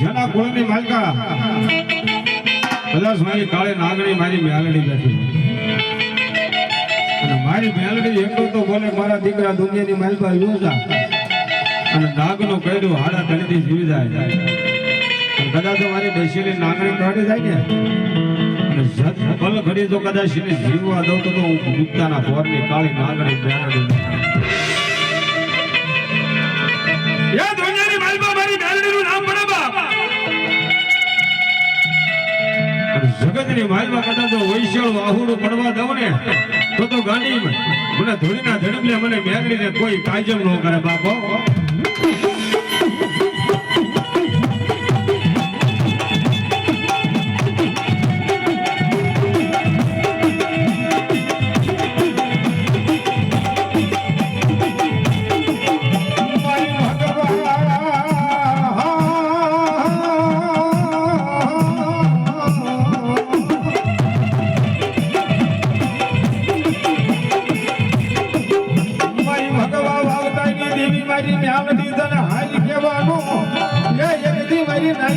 જેના કુળની માલકા. કદાચ મારી કાળે નાગણી મારી મેલડી બેઠી અને મારી મેલડી એટલું તો બોલે મારા દીકરા દુનિયાની માલકા યોજા અને નાગનું કયડું હાડા તળીથી જીવી જાય. કદાચ મારી બેસીની નાગણી કાઢી જાય ને. અને ઘડી જો કદાચ એને જીવવા દઉં તો હું ગુપ્તાના ફોરની કાળી નાગણી અને જગતની માલમાં જો વૈશાળ આહુડું પડવા દઉં ને, તો તો ગાંડી મને ધોળીના ધડકલે મને મેળવીને કોઈ કાયજમ ન કરે બાપો.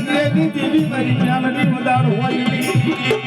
નાગરેની દેવી મારી મ્યાલડી વધાર હોય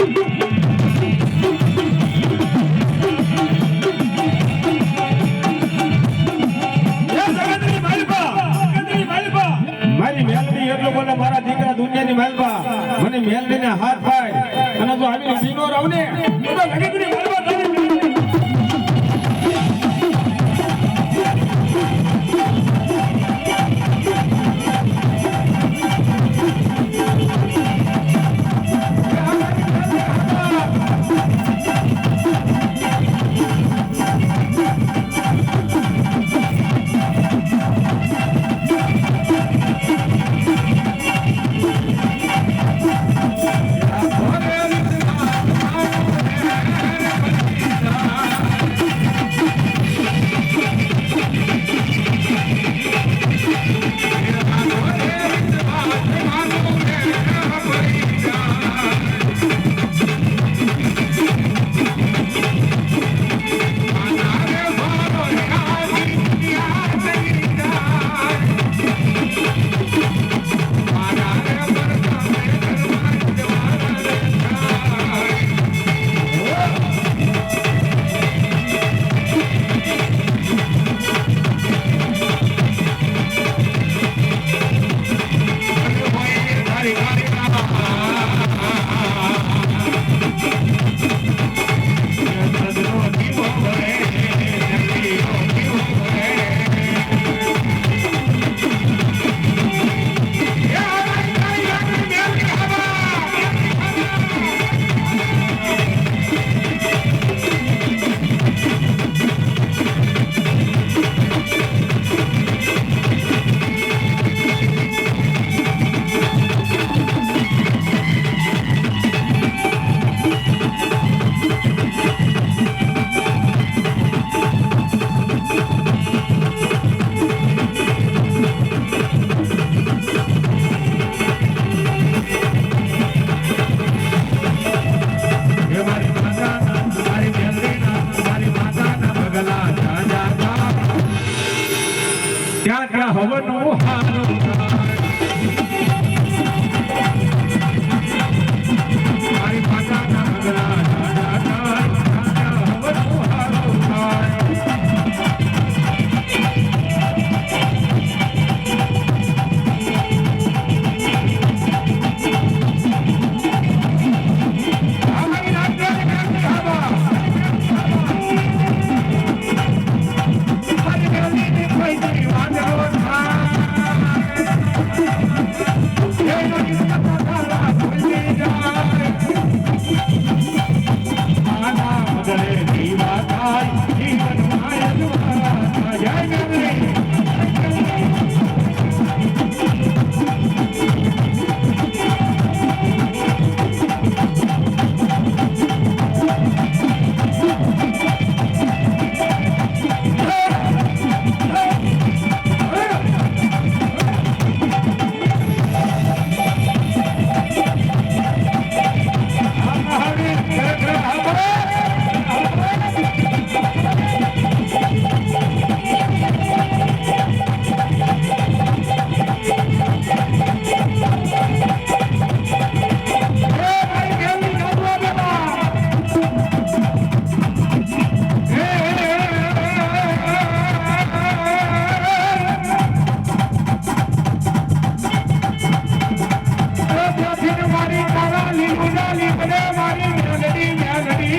ಮ್ಯಾಗಡಿ ಮ್ಯಾಗಡಿ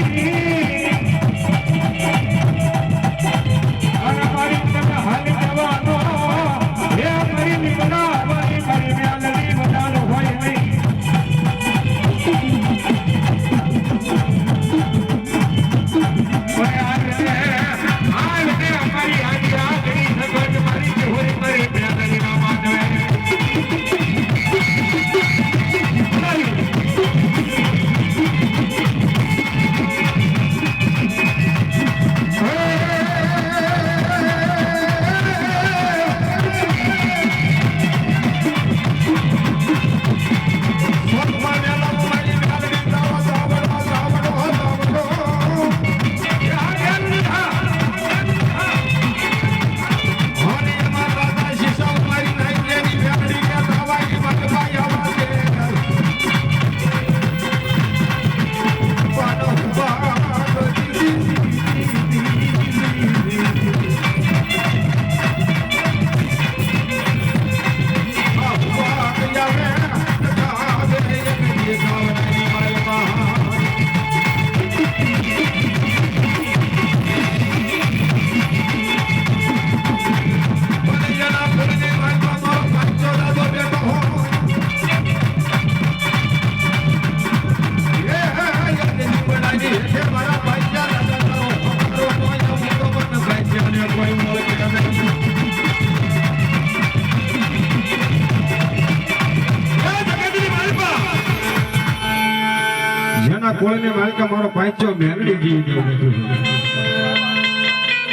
કોળને માલકા મારો પાંચો મેલડી જીવી દેવું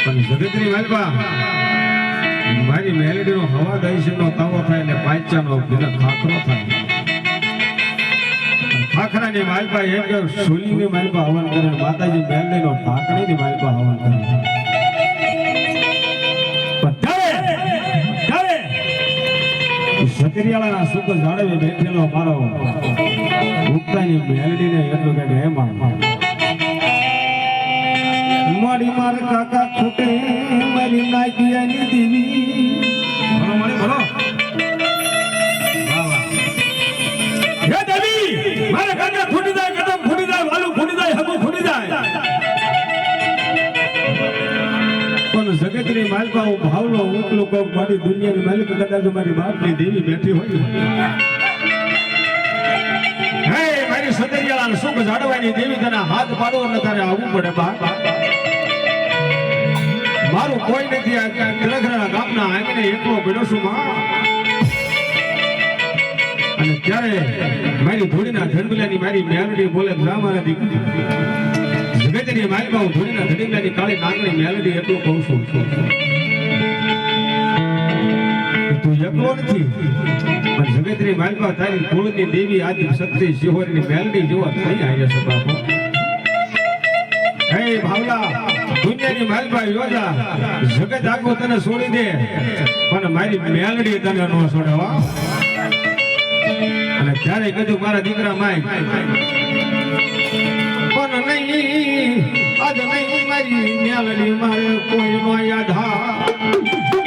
પણ જગતની માલકા મારી મેલડીનો હવા દઈશનો તાવો થાય ને પાંચાનો બીજો ખાખરો થાય. ખાખરાની માલપા એક સુલીની માલપા હવન કરે માતાજી મેલડીનો ઢાંકણીની માલપા હવન કરે. સતરિયાળાના સુખ જાળવી બેઠેલો મારો ઉગતાની મેલડીને એટલું મારી માર કાકા ખૂટે, મારી નાગિયાની દેવી. બોલો, મારી, બોલો. હે દેવી, મારા કાકા ફૂટી જાય, કદમ ફૂટી જાય, વાલું ફૂટી જાય, હગું ફૂટી જાય. પણ જગતની માલકા હું ભાવલો ઉકલો કોક મારી દુનિયાની માલિક કદાચ મારી બાપની દેવી બેઠી હોય. મારી સુખ જાળવાની દેવી તને હાથ પાડો એટલે તારે આવવું પડે બા મારું કોઈ નથી આ ગ્રહના ગામના આંગણે એકલો પડ્યો છું માં. અને ત્યારે મારી ધૂળીના ધડબલાની મારી મેલડી બોલે બ્રાહ્મણ દીકરી. જગતની મારી હું ધૂળીના ધડબલાની કાળી નાગની મેલડી એટલું કહું છું. તું એકલો નથી. માલમાં તારી કુળની દેવી આદિ શક્તિ શિહોરની મેલડી જેવો થઈ આવ્યા છે બાપુ. હે ભાવલા, દુનિયાની માલમાં યોજા જગત આખું તને છોડી દે. પણ મારી મેલડી તને ન છોડે હો. અને ત્યારે કીધું મારા દીકરા માય. પણ નહીં, આજ નહીં મારી મેલડી મારે કોઈ નો હા.